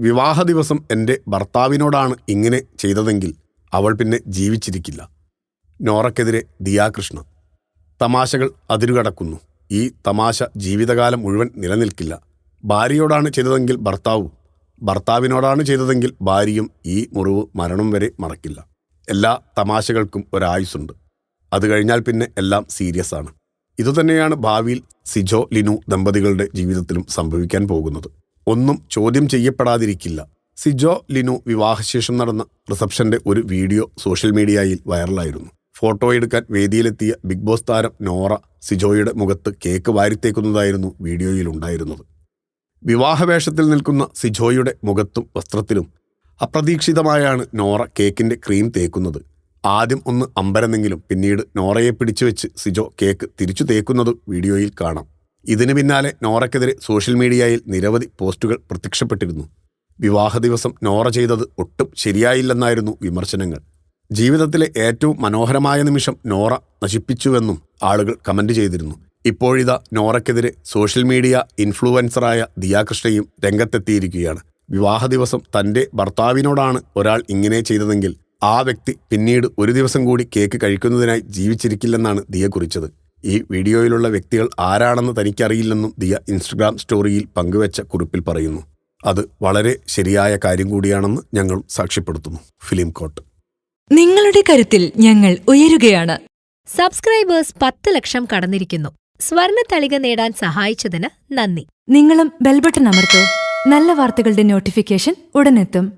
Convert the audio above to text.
വിവാഹ ദിവസം എന്റെ ഭർത്താവിനോടാണ് ഇങ്ങനെ ചെയ്തതെങ്കിൽ അവൾ പിന്നെ ജീവിച്ചിരിക്കില്ല. നോറയ്ക്കെതിരെ ദിയാകൃഷ്ണ. തമാശകൾ അതിരുകടക്കുന്നു. ഈ തമാശ ജീവിതകാലം മുഴുവൻ നിലനിൽക്കില്ല. ഭാര്യയോടാണ് ചെയ്തതെങ്കിൽ ഭർത്താവും ഭർത്താവിനോടാണ് ചെയ്തതെങ്കിൽ ഭാര്യയും ഈ മുറിവ് മരണം വരെ മറക്കില്ല. എല്ലാ തമാശകൾക്കും ഒരായുസുണ്ട് അത് കഴിഞ്ഞാൽ പിന്നെ എല്ലാം സീരിയസ് ആണ്. ഇതുതന്നെയാണ് ഭാവിയിൽ സിജോ ലിനു ദമ്പതികളുടെ ജീവിതത്തിലും സംഭവിക്കാൻ പോകുന്നത്. ഒന്നും ചോദ്യം ചെയ്യപ്പെടാതിരിക്കില്ല. സിജോ ലിനു വിവാഹശേഷം നടന്ന റിസപ്ഷന്റെ ഒരു വീഡിയോ സോഷ്യൽ മീഡിയയിൽ വൈറലായിരുന്നു. ഫോട്ടോ എടുക്കാൻ വേദിയിലെത്തിയ ബിഗ് ബോസ് താരം നോറ സിജോയുടെ മുഖത്ത് കേക്ക് വാരിത്തേക്കുന്നതായിരുന്നു വീഡിയോയിൽ ഉണ്ടായിരുന്നത് വിവാഹവേഷത്തിൽ നിൽക്കുന്ന സിജോയുടെ മുഖത്തും വസ്ത്രത്തിലും അപ്രതീക്ഷിതമായാണ് നോറ കേക്കിന്റെ ക്രീം തേക്കുന്നത്. ആദ്യം ഒന്ന് അമ്പരന്നെങ്കിലും പിന്നീട് നോറയെ പിടിച്ചു വെച്ച് സിജോ കേക്ക് തിരിച്ചു തേക്കുന്നതും വീഡിയോയിൽ കാണാം. ഇതിനു പിന്നാലെ നോറയ്ക്കെതിരെ സോഷ്യൽ മീഡിയയിൽ നിരവധി പോസ്റ്റുകൾ പ്രത്യക്ഷപ്പെട്ടിരുന്നു. വിവാഹ ദിവസം നോറ ചെയ്തത് ഒട്ടും ശരിയായില്ലെന്നായിരുന്നു വിമർശനങ്ങൾ. ജീവിതത്തിലെ ഏറ്റവും മനോഹരമായ നിമിഷം നോറ നശിപ്പിച്ചുവെന്നും ആളുകൾ കമന്റ് ചെയ്തിരുന്നു. ഇപ്പോഴിതാ നോറയ്ക്കെതിരെ സോഷ്യൽ മീഡിയ ഇൻഫ്ലുവൻസറായ ദിയാകൃഷ്ണയും രംഗത്തെത്തിയിരിക്കുകയാണ്. വിവാഹ ദിവസം തന്റെ ഭർത്താവിനോടാണ് ഒരാൾ ഇങ്ങനെ ചെയ്തതെങ്കിൽ ആ വ്യക്തി പിന്നീട് ഒരു ദിവസം കൂടി കേക്ക് കഴിക്കുന്നതിനായി ജീവിച്ചിരിക്കില്ലെന്നാണ് ദിയ കുറിച്ചത്. ഈ വീഡിയോയിലുള്ള വ്യക്തികൾ ആരാണെന്ന് തനിക്കറിയില്ലെന്നും ദിയ ഇൻസ്റ്റഗ്രാം സ്റ്റോറിയിൽ പങ്കുവച്ച കുറിപ്പിൽ പറയുന്നു. അത് വളരെ ശരിയായ കാര്യം കൂടിയാണെന്ന് ഞങ്ങൾ സാക്ഷ്യപ്പെടുത്തുന്നു. ഫിലിം കോട്ട് നിങ്ങളുടെ കരുത്തിൽ ഞങ്ങൾ ഉയരുകയാണ്. സബ്സ്ക്രൈബേഴ്സ് പത്ത് ലക്ഷം കടന്നിരിക്കുന്നു. സ്വർണ തളിക നേടാൻ സഹായിച്ചതിന് നന്ദി. നിങ്ങളും ബെൽബട്ടൺ അമർത്തോ. നല്ല വാർത്തകളുടെ നോട്ടിഫിക്കേഷൻ ഉടനെത്തും.